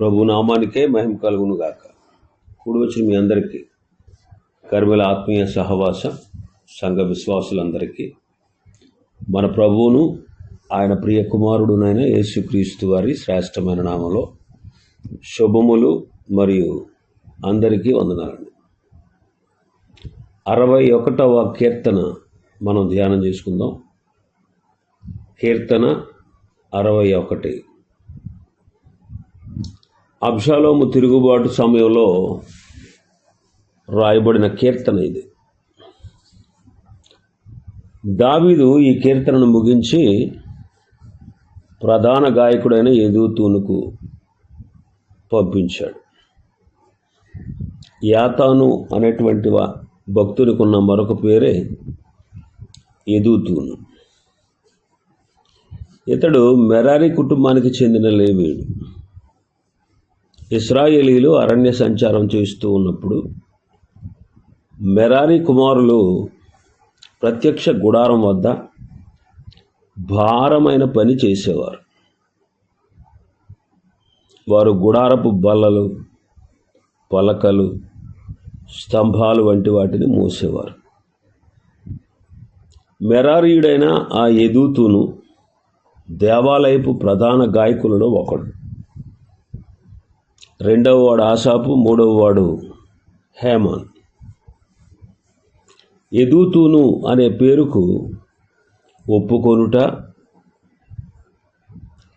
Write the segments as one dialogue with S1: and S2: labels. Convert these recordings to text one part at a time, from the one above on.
S1: ప్రభు నామానికే మహిమ కలుగును గాక. కూడి వచ్చిన మీ అందరికీ కర్మల ఆత్మీయ సహవాస సంఘ విశ్వాసులందరికీ మన ప్రభువును ఆయన ప్రియ కుమారుడునైన యేసుక్రీస్తు వారి శ్రేష్టమైన నామంలో శుభములు మరియు అందరికీ వందనాలండి. అరవై ఒకటవ కీర్తన మనం ధ్యానం చేసుకుందాం. కీర్తన అరవై ఒకటి. అబ్షాలోము తిరుగుబాటు సమయంలో రాయబడిన కీర్తన ఇది. దావీదు ఈ కీర్తనను ముగించి ప్రధాన గాయకుడైన ఎదుతూనుకు పంపించాడు. యాతాను అనేటువంటి భక్తునికి ఉన్న మరొక పేరే ఎదుతూను ఇతడు మెరారి కుటుంబానికి చెందిన లేవీడు. ఇస్రాయేలీలు అరణ్య సంచారం చేస్తూ ఉన్నప్పుడు మెరారి కుమారులు ప్రత్యక్ష గుడారం వద్ద భారమైన పని చేసేవారు. వారు గుడారపు బల్లలు పలకలు స్తంభాలు వంటి వాటిని మోసేవారు. మెరారీయుడైన ఆ ఎదూతును దేవాలయపు ప్రధాన గాయకులలో ఒకడు. రెండవ వాడు ఆసాపు మూడవ వాడు హేమాన్. ఎదుతూను అనే పేరుకు ఒప్పుకొనుట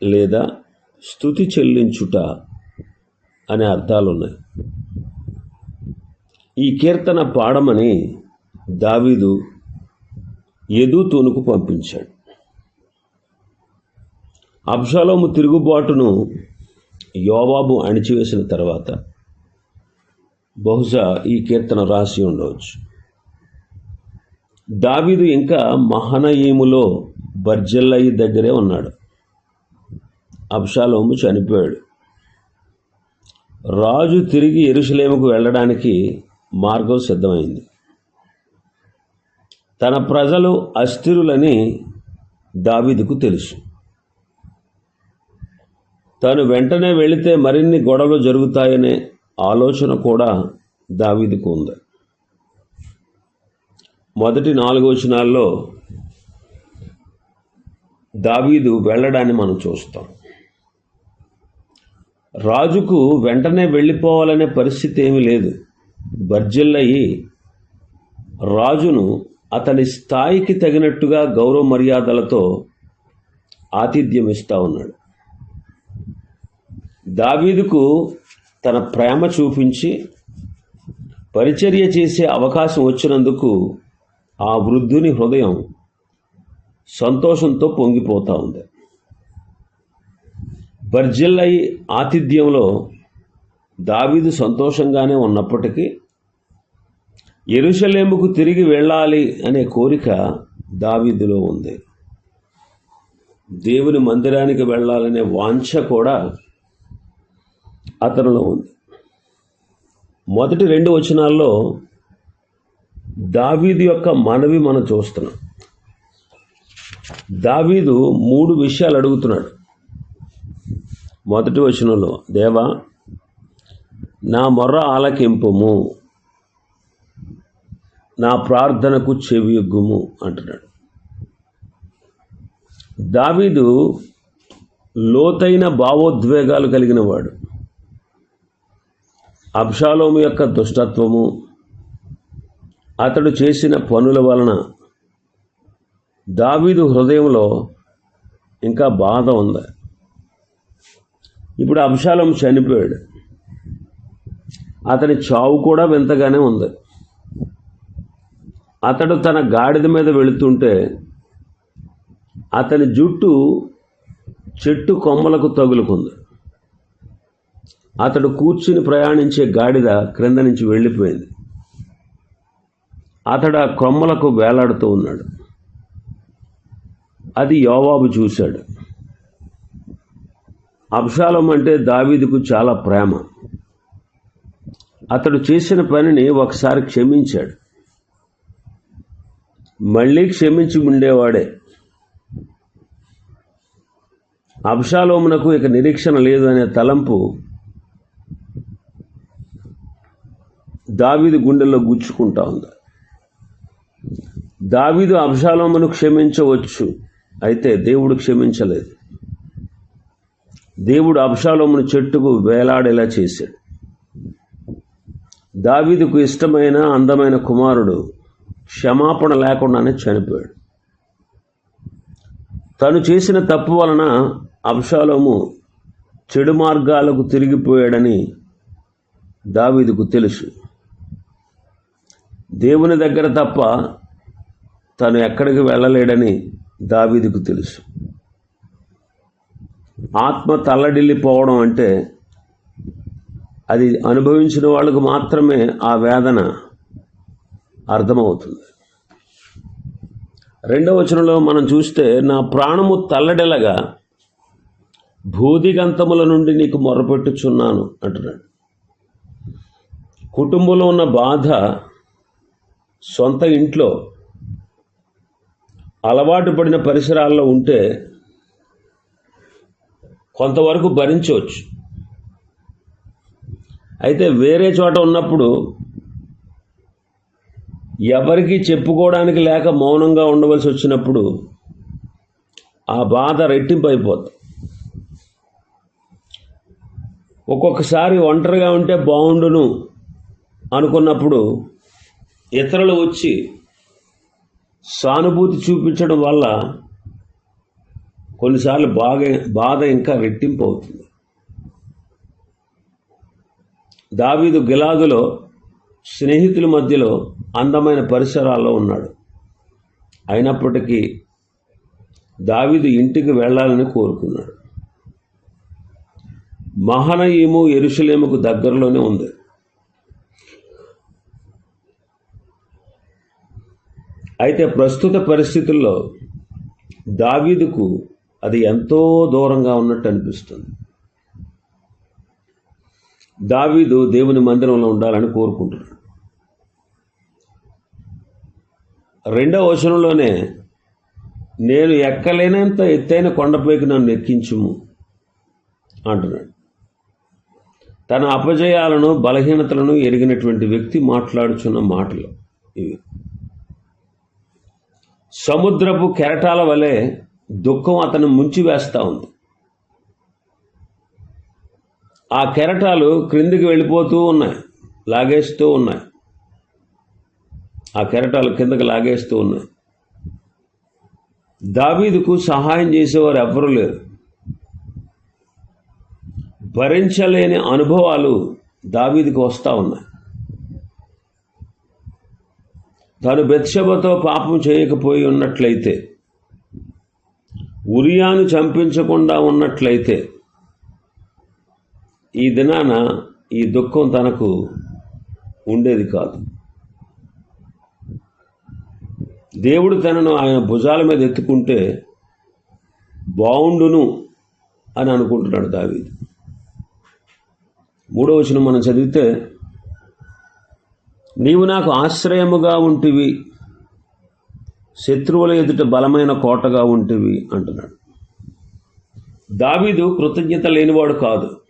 S1: లేదా స్థుతి చెల్లించుట అనే అర్థాలు ఉన్నాయి ఈ కీర్తన పాడమని దావీదు ఎదుతూనుకు పంపించాడు. అబ్షాలోము తిరుగుబాటును యోవాబు అణిచివేసిన తర్వాత బహుశా ఈ కీర్తన రాసి ఉండవచ్చు. దావీదు ఇంకా మహనయీములో బర్జల్లయ్య దగ్గరే ఉన్నాడు. అబ్షాలోము చనిపోయాడు. రాజు తిరిగి ఎరుసలేముకు వెళ్ళడానికి మార్గం సిద్ధమైంది. తన ప్రజలు అస్థిరులని దావీదుకు తెలుసు. తాను వెంటనే వెళితే మరిన్ని గొడవలు జరుగుతాయనే ఆలోచన కూడా దావీదుకు ఉంది. మొదటి నాలుగు వచనాల్లో దావీదు వెళ్ళడాన్ని మనం చూస్తాం. రాజుకు వెంటనే వెళ్ళిపోవాలనే పరిస్థితి ఏమీ లేదు. బర్జిల్లయి రాజును అతని స్థాయికి తగినట్టుగా గౌరవ మర్యాదలతో ఆతిథ్యం ఇస్తూ ఉన్నాడు. దావీదుకు తన ప్రేమ చూపించి పరిచర్య చేసే అవకాశం వచ్చినందుకు ఆ వృద్ధుని హృదయం సంతోషంతో పొంగిపోతూ ఉంది. బర్జిల్లై ఆతిథ్యంలో దావీదు సంతోషంగానే ఉన్నప్పటికీ ఎరుషలేముకు తిరిగి వెళ్ళాలి అనే కోరిక దావీదులో ఉంది. దేవుని మందిరానికి వెళ్ళాలనే వాంఛ కూడా అతనిలో ఉంది. మొదటి రెండు వచనాల్లో దావీదు యొక్క మనవి మనం చూస్తున్నాం. దావీదు మూడు విషయాలు అడుగుతున్నాడు. మొదటి వచనంలో దేవా నా మొర్ర ఆలకింపుము నా ప్రార్థనకు చెవియొగ్గుము అంటున్నాడు. దావీదు లోతైన భావోద్వేగాలు కలిగిన వాడు. అబ్షాలోము యొక్క దుష్టత్వము అతడు చేసిన పనుల వలన దావీదు హృదయంలో ఇంకా బాధ ఉంది. ఇప్పుడు అబ్షాలం చనిపోయాడు. అతని చావు కూడా వింతగానే ఉంది. అతడు తన గాడిద మీద వెళుతుంటే అతని జుట్టు చెట్టు కొమ్మలకు తగులుకుంది. అతడు కూర్చుని ప్రయాణించే గాడిద క్రింద నుంచి వెళ్ళిపోయింది. అతడు ఆ కొమ్మలకు వేలాడుతూ ఉన్నాడు. అది యోవాబు చూశాడు. అబ్షాలం అంటే దావీదుకు చాలా ప్రేమ. అతడు చేసిన పనిని ఒకసారి క్షమించాడు. మళ్ళీ క్షమించి ఉండేవాడే. అబ్షాలోమునకు ఇక నిరీక్షణ లేదు అనే తలంపు దావీదు గుండెల్లో గుచ్చుకుంటా ఉంది. దావీదు అబ్షాలోమును క్షమించవచ్చు. అయితే దేవుడు క్షమించలేదు. దేవుడు అబ్షాలోమును చెట్టుకు వేలాడేలా చేశాడు. దావీదుకు ఇష్టమైన అందమైన కుమారుడు క్షమాపణ లేకుండానే చనిపోయాడు. తను చేసిన తప్పు వలన అబ్షాలోము చెడు మార్గాలకు తిరిగిపోయాడని దావీదుకు తెలుసు. దేవుని దగ్గర తప్ప తను ఎక్కడికి వెళ్ళలేడని దావీదుకు తెలుసు. ఆత్మ తల్లడిల్లిపోవడం అంటే అది అనుభవించిన వాళ్ళకు మాత్రమే ఆ వేదన అర్థమవుతుంది. రెండవ వచనంలో మనం చూస్తే నా ప్రాణము తల్లడెలగా భూదిగంతముల నుండి నీకు మొరపెట్టుచున్నాను అంటున్నాడు. కుటుంబంలో ఉన్న బాధ సొంత ఇంట్లో అలవాటు పడిన పరిసరాల్లో ఉంటే కొంతవరకు భరించవచ్చు. అయితే వేరే చోట ఉన్నప్పుడు ఎవరికి చెప్పుకోవడానికి లేక మౌనంగా ఉండవలసి వచ్చినప్పుడు ఆ బాధ రెట్టింపు అయిపోతుంది ఒక్కొక్కసారి ఒంటరిగా ఉంటే బాగుండును అనుకున్నప్పుడు ఇతరులు వచ్చి సానుభూతి చూపించడం వల్ల కొన్నిసార్లు బాగా బాధ ఇంకా రెట్టింపు అవుతుంది. దావీదు గిలాదులో స్నేహితుల మధ్యలో అందమైన పరిసరాల్లో ఉన్నాడు. అయినప్పటికీ దావీదు ఇంటికి వెళ్ళాలని కోరుకున్నాడు. మహనయీము ఎరుసలేముకు దగ్గరలోనే ఉంది. అయితే ప్రస్తుత పరిస్థితుల్లో దావీదుకు అది ఎంతో దూరంగా ఉన్నట్టు అనిపిస్తుంది. దావీదు దేవుని మందిరంలో ఉండాలని కోరుకుంటున్నాడు. రెండవ వచనంలోనే నేను ఎక్కలేనంత ఎత్తైన కొండపైకి నన్ను ఎక్కించుము అంటున్నాడు. తన అపజయాలను బలహీనతలను ఎరిగినటువంటి వ్యక్తి మాట్లాడుచున్న మాటలు ఇవి. సముద్రపు కెరటాల వలె దుఃఖం అతను ముంచివేస్తూ ఉంది. ఆ కెరటాలు క్రిందికి వెళ్ళిపోతూ ఉన్నాయి లాగేస్తూ ఉన్నాయి. ఆ కెరటాలు కిందకి లాగేస్తూ ఉన్నాయి. దావీదుకు సహాయం చేసేవారు ఎవ్వరూ లేరు. భరించలేని అనుభవాలు దావీదికి వస్తూ ఉన్నాయి. తాను బెత్షబతో పాపం చేయకపోయి ఉన్నట్లయితే ఉరియాను చంపించకుండా ఉన్నట్లయితే ఈ దినాన ఈ దుఃఖం తనకు ఉండేది కాదు. దేవుడు తనను ఆయన భుజాల మీద ఎత్తుకుంటే బాగుండును అని అనుకుంటున్నాడు దావీదు. మూడో వచనం మనం చదివితే నీవు నాకు ఆశ్రయముగా ఉంటివి. శత్రువుల ఎదుట బలమైన కోటగా ఉంటివి అంటున్నాడు. దావీదు కృతజ్ఞత లేనివాడు కాదు.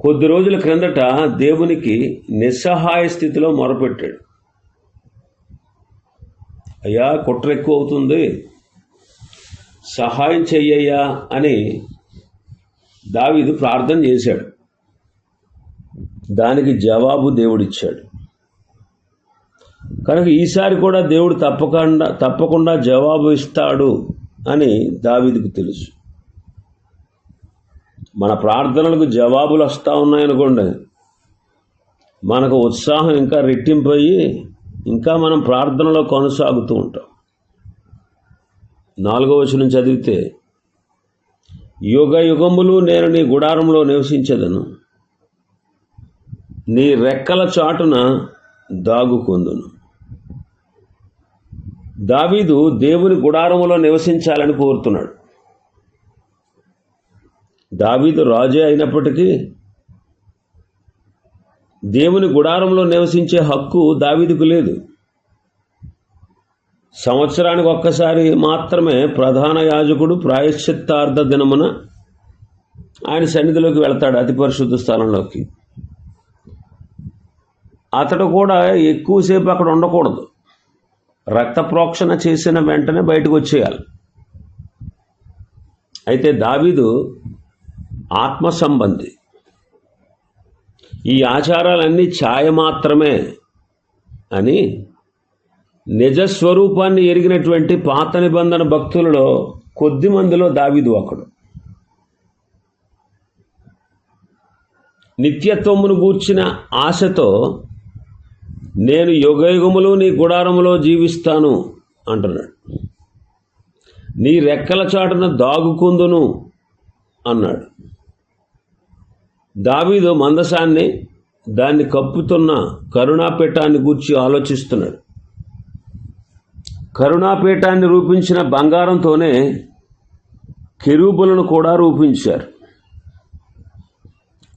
S1: కొద్ది రోజుల క్రిందట దేవునికి నిస్సహాయ స్థితిలో మొరపెట్టాడు. అయ్యా కుట్ర ఎక్కువ అవుతుంది. సహాయం చెయ్యయ్యా అని దావీదు ప్రార్థన చేశాడు. దానికి జవాబు దేవుడిచ్చాడు. కనుక ఈసారి కూడా దేవుడు తప్పకుండా తప్పకుండా జవాబు ఇస్తాడు అని దావీదుకు తెలుసు. మన ప్రార్థనలకు జవాబులు వస్తూ ఉన్నాయనుకోండి మనకు ఉత్సాహం ఇంకా రెట్టింపయ్యి ఇంకా మనం ప్రార్థనలో కొనసాగుతూ ఉంటాం. నాలుగో వచనం చదివితే యుగ యుగములు నేను నీ గుడారంలో నివసించదను. నీ రెక్కల చాటున దాగుకొందును దావీదు దేవుని గుడారములో నివసించాలని కోరుతున్నాడు. దావీదు రాజే అయినప్పటికీ దేవుని గుడారంలో నివసించే హక్కు దావీదుకు లేదు. సంవత్సరానికి ఒక్కసారి మాత్రమే ప్రధాన యాజకుడు ప్రాయశ్చిత్తార్థ దినమున ఆయన సన్నిధిలోకి వెళ్తాడు అతి పరిశుద్ధ స్థలంలోకి. అతడు కూడా ఎక్కువసేపు అక్కడ ఉండకూడదు. రక్త ప్రోక్షణ చేసిన వెంటనే బయటకు వచ్చేయాలి. అయితే దావీదు ఆత్మ సంబంధి. ఈ ఆచారాలన్నీ ఛాయ మాత్రమే అని నిజస్వరూపాన్ని ఎరిగినటువంటి పాత నిబంధన భక్తులలో కొద్ది మందిలో దావీదు ఒకడు. నిత్యత్వమును గూర్చిన ఆశతో నేను యుగయుగములు నీ గుడారములో జీవిస్తాను అంటున్నాడు. నీ రెక్కల చాటున దాగుకుందును అన్నాడు. దావీదు మందసాన్ని దాన్ని కప్పుతున్న కరుణాపీఠాన్ని గూర్చి ఆలోచిస్తున్నాడు. కరుణాపీఠాన్ని రూపించిన బంగారంతోనే కెరూబులను కూడా రూపించారు.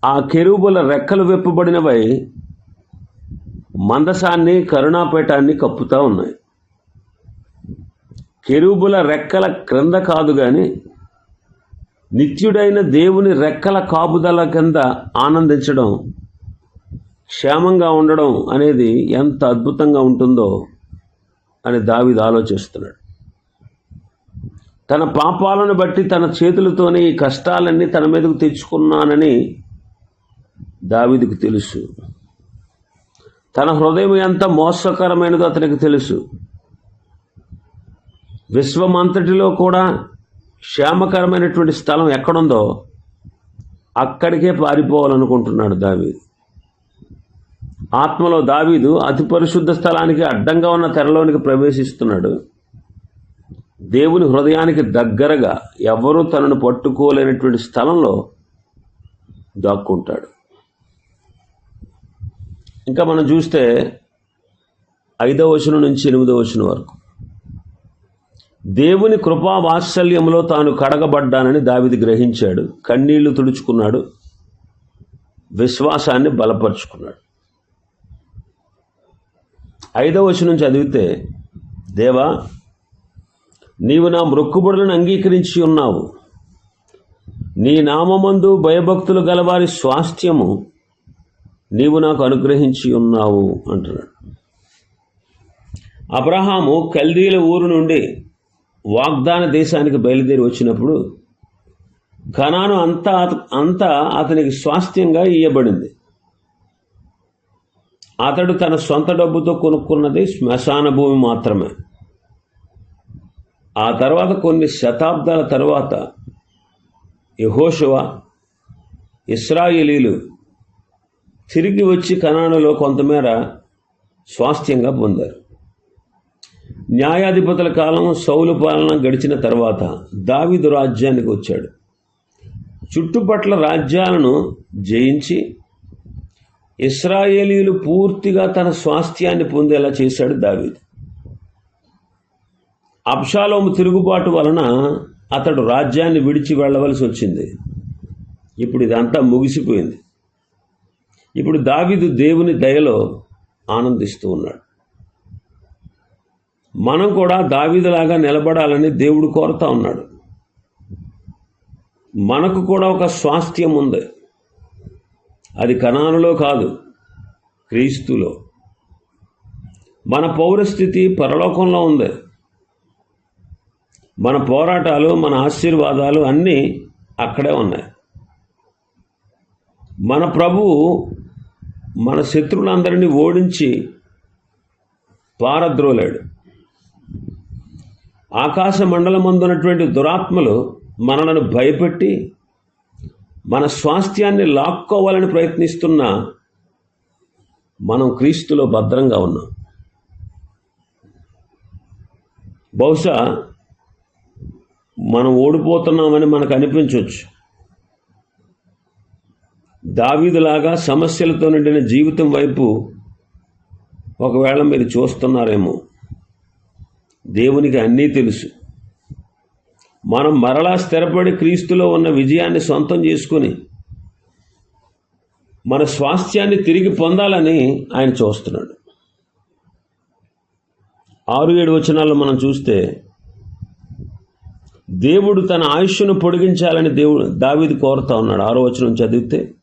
S1: ఆ కెరూబుల రెక్కలు విప్పబడినవై మందసాన్ని కరుణాపేటాన్ని కప్పుతూ ఉన్నాయి. కెరూబుల రెక్కల క్రింద కాదు కానీ నిత్యుడైన దేవుని రెక్కల కాపుదల కింద ఆనందించడం క్షేమంగా ఉండడం అనేది ఎంత అద్భుతంగా ఉంటుందో అని దావిది ఆలోచిస్తున్నాడు. తన పాపాలను బట్టి తన చేతులతోనే ఈ కష్టాలన్నీ తన మీదకు తెచ్చుకున్నానని దావిదికి తెలుసు. తన హృదయం ఎంత మోసకరమైనదో అతనికి తెలుసు. విశ్వమంతటిలో కూడా క్షేమకరమైనటువంటి స్థలం ఎక్కడుందో అక్కడికే పారిపోవాలనుకుంటున్నాడు దావీదు. ఆత్మలో దావీదు అతి పరిశుద్ధ స్థలానికి అడ్డంగా ఉన్న తెరలోనికి ప్రవేశిస్తున్నాడు. దేవుని హృదయానికి దగ్గరగా ఎవరూ తనను పట్టుకోలేనటువంటి స్థలంలో దాక్కుంటాడు. ఇంకా మనం చూస్తే ఐదవ వచనం నుంచి ఎనిమిదవ వచనం వరకు. దేవుని కృపా వాత్సల్యంలో తాను కడగబడ్డానని దావిది గ్రహించాడు. కన్నీళ్ళు తుడుచుకున్నాడు. విశ్వాసాన్ని బలపరుచుకున్నాడు. ఐదవ వచనం చదివితే దేవా నీవు నా మృక్కుబడులను అంగీకరించి ఉన్నావు. నీ నామమందు భయభక్తులు గలవారి స్వాస్థ్యము నీవు నాకు అనుగ్రహించి ఉన్నావు అంటున్నాడు. అబ్రహాము కల్దీల ఊరు నుండి వాగ్దాన దేశానికి బయలుదేరి వచ్చినప్పుడు ఘనాను అంతా అంతా అతనికి స్వాస్థ్యంగా ఇయ్యబడింది. అతడు తన సొంత డబ్బుతో కొనుక్కున్నది శ్మశాన భూమి మాత్రమే. ఆ తర్వాత కొన్ని శతాబ్దాల తర్వాత యహోషువ ఇస్రాయిలీలు తిరిగి వచ్చి కనాడలో కొంతమేర స్వాస్థ్యంగా పొందారు. న్యాయాధిపతుల కాలం సౌలు పాలన గడిచిన తర్వాత దావిదు రాజ్యానికి వచ్చాడు. చుట్టుపట్ల రాజ్యాలను జయించి ఇస్రాయేలీలు పూర్తిగా తన స్వాస్థ్యాన్ని పొందేలా చేశాడు దావీదు. అప్షాలోము తిరుగుబాటు వలన అతడు రాజ్యాన్ని విడిచి వెళ్ళవలసి వచ్చింది. ఇప్పుడు ఇదంతా ముగిసిపోయింది. ఇప్పుడు దావిదు దేవుని దయలో ఆనందిస్తూ ఉన్నాడు. మనం కూడా దావిదులాగా నిలబడాలని దేవుడు కోరుతా ఉన్నాడు. మనకు కూడా ఒక స్వాస్థ్యం ఉంది. అది కణానులో కాదు క్రీస్తులో. మన పౌరస్థితి పరలోకంలో ఉంది. మన పోరాటాలు మన ఆశీర్వాదాలు అన్నీ అక్కడే ఉన్నాయి. మన ప్రభువు మన శత్రువులందరినీ ఓడించి పారద్రోలాడు. ఆకాశ మండలమందున్నటువంటి దురాత్మలు మనలను భయపెట్టి మన స్వాస్థ్యాన్ని లాక్కోవాలని ప్రయత్నిస్తున్న మనం క్రీస్తులో భద్రంగా ఉన్నాం. బహుశా మనం ఓడిపోతున్నామని మనకు అనిపించవచ్చు దావీదులాగా సమస్యలతో నిండిన జీవితం వైపు ఒకవేళ మీరు చూస్తున్నారేమో దేవునికి అన్నీ తెలుసు. మనం మరలా స్థిరపడి క్రీస్తులో ఉన్న విజయాన్ని సొంతం చేసుకుని మన స్వాస్థ్యాన్ని తిరిగి పొందాలని ఆయన చూస్తున్నాడు. ఆరు ఏడు వచనాల్లో మనం చూస్తే దేవుడు తన ఆయుష్ను పొడిగించాలని దేవుడు దావీదు కోరుతా ఉన్నాడు. ఆరో వచనం చదివితే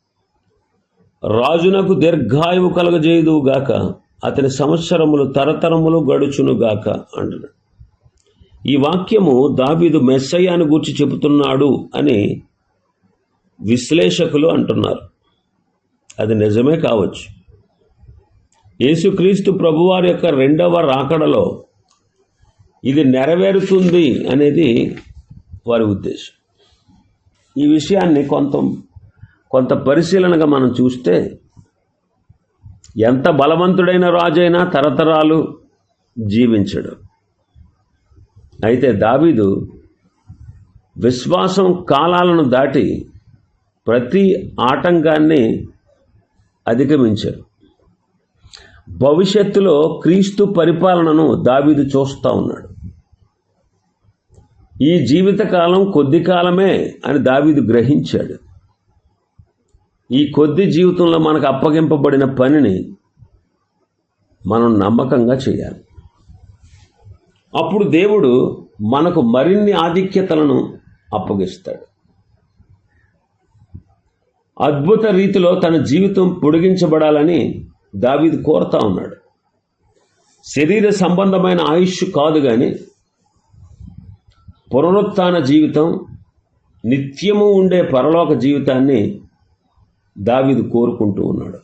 S1: రాజునకు దీర్ఘాయువు కలగజేయుదువు గాక అతని సంవత్సరములు తరతరములు గడుచును గాక అంటున్నాడు. ఈ వాక్యము దావీదు మెస్సయ్యాను గూర్చి చెబుతున్నాడు అని విశ్లేషకులు అంటున్నారు. అది నిజమే కావచ్చు. యేసుక్రీస్తు ప్రభువారి యొక్క రెండవ రాకడలో ఇది నెరవేరుతుంది అనేది వారి ఉద్దేశం. ఈ విషయాన్ని కొంత కొంత పరిశీలనగా మనం చూస్తే ఎంత బలవంతుడైన రాజైనా తరతరాలు జీవించడు. అయితే దావీదు విశ్వాసం కాలాలను దాటి ప్రతి ఆటంకాన్ని అధిగమించాడు. భవిష్యత్తులో క్రీస్తు పరిపాలనను దావీదు చూస్తూ ఉన్నాడు. ఈ జీవితకాలం కొద్ది కాలమే అని దావీదు గ్రహించాడు. ఈ కొద్ది జీవితంలో మనకు అప్పగింపబడిన పనిని మనం నమ్మకంగా చేయాలి. అప్పుడు దేవుడు మనకు మరిన్ని ఆధిక్యతలను అప్పగిస్తాడు. అద్భుత రీతిలో తన జీవితం పొడిగించబడాలని దావిది కోరుతా ఉన్నాడు. శరీర సంబంధమైన ఆయుష్ కాదు కానీ పునరుత్న జీవితం నిత్యము ఉండే పరలోక జీవితాన్ని దావిదు కోరుకుంటూ ఉన్నాడు.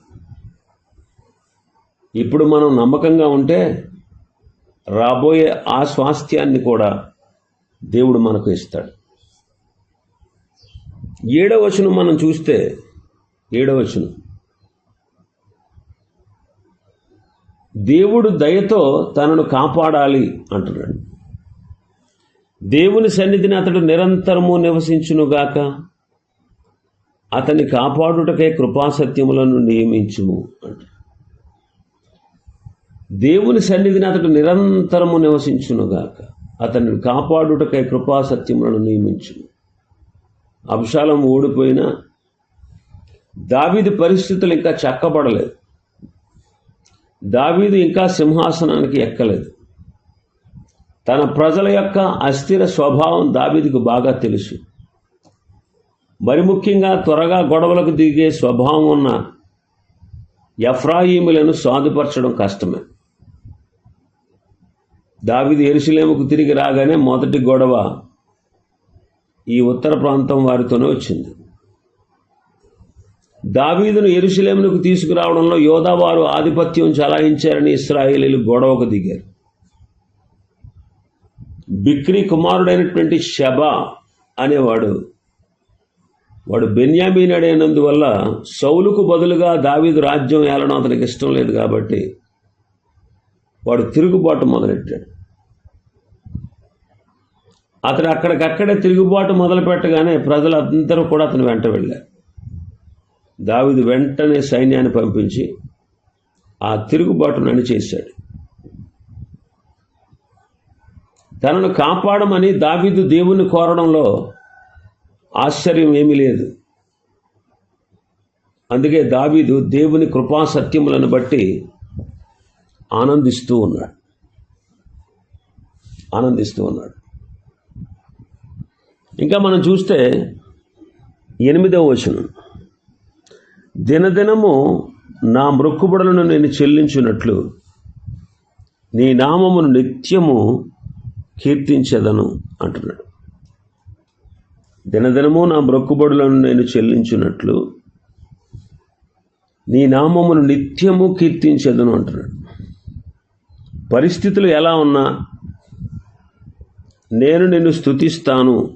S1: ఇప్పుడు మనం నమ్మకంగా ఉంటే రాబోయే ఆ స్వాస్థ్యాన్ని కూడా దేవుడు మనకు ఇస్తాడు. ఏడవ వచనం మనం చూస్తే ఏడవ వచనం. దేవుడు దయతో తనను కాపాడాలి అంటున్నాడు. దేవుని సన్నిధిని అతడు నిరంతరము నివసించునుగాక అతన్ని కాపాడుటకై కృపాసత్యములను నియమించుము. అంట దేవుని సన్నిధిని అతడు నిరంతరము నివసించునుగాక. అతన్ని కాపాడుటకై కృపాసత్యములను నియమించును అంశాలం ఓడిపోయినా దావీది పరిస్థితులు ఇంకా చక్కబడలేదు. దావీదు ఇంకా సింహాసనానికి ఎక్కలేదు. తన ప్రజల యొక్క అస్థిర స్వభావం దావీదికి బాగా తెలుసు. మరి ముఖ్యంగా త్వరగా గొడవలకు దిగే స్వభావం ఉన్న ఎఫ్రాయిములను సాధుపరచడం కష్టమే. దావిది ఎరుసలేముకు తిరిగి రాగానే మొదటి గొడవ ఈ ఉత్తర ప్రాంతం వారితోనే వచ్చింది. దావీదును ఎరుసలేమునకు తీసుకురావడంలో యోధావారు ఆధిపత్యం చలాయించారని ఇస్రాయేలీలు గొడవకు దిగారు. బిక్రీ కుమారుడైనటువంటి షబా అనేవాడు వాడు బెన్యామీనడైనందువల్ల సౌలుకు బదులుగా దావీదు రాజ్యం ఏలడం అతనికి ఇష్టం లేదు కాబట్టి వాడు తిరుగుబాటు మొదలెట్టాడు. అతడు అక్కడికక్కడే తిరుగుబాటు మొదలు పెట్టగానే ప్రజలందరూ కూడా అతను వెంట వెళ్ళారు. దావిదు వెంటనే సైన్యాన్ని పంపించి ఆ తిరుగుబాటును అణిచేశాడు. తనను కాపాడమని దావీదు దేవుణ్ణి కోరడంలో ఆశ్చర్యం ఏమీ లేదు. అందుకే దావీదు దేవుని కృపా సత్యములను బట్టి ఆనందిస్తూ ఉన్నాడు. ఆనందిస్తూ ఉన్నాడు. ఇంకా మనం చూస్తే ఎనిమిదవ వచనం. దినదినము నా మృక్కుబడులను నేను చెల్లించినట్లు నీ నామమును నిత్యము కీర్తించదను అంటున్నాడు. దినదినము నా బ్రొక్కుబడులను నేను చెల్లించినట్లు నీ నామమును నిత్యము కీర్తించదును అంటున్నాడు. పరిస్థితులు ఎలా ఉన్నా నేను నిన్ను స్థుతిస్తాను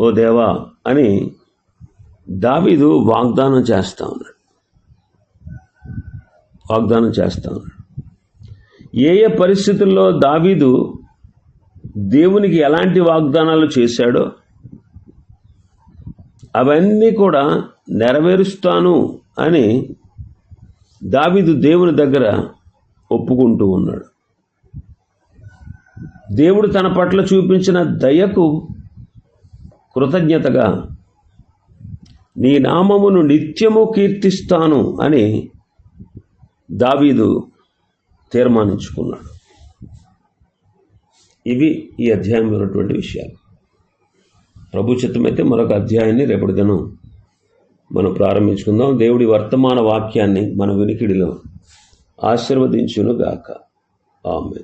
S1: ఓ దేవా అని దావీదు వాగ్దానం చేస్తా ఉన్నాడు. వాగ్దానం చేస్తా ఉన్నాడు. ఏ ఏ పరిస్థితుల్లో దావీదు దేవునికి ఎలాంటి వాగ్దానాలు చేశాడో అవన్నీ కూడా నెరవేరుస్తాను అని దావీదు దేవుని దగ్గర ఒప్పుకుంటూ ఉన్నాడు. దేవుడు తన పట్ల చూపించిన దయకు కృతజ్ఞతగా నీ నామమును నిత్యము కీర్తిస్తాను అని దావీదు తీర్మానించుకున్నాడు. ఇవి ఈ అధ్యాయంలో ఉన్నటువంటి విషయాలు. ప్రభు చిత్తమైతే మరొక అధ్యాయాన్ని రేపటి దినం మనం ప్రారంభించుకుందాం. దేవుడి వర్తమాన వాక్యాన్ని మన వినికిడిలో ఆశీర్వదించును గాక ఆమె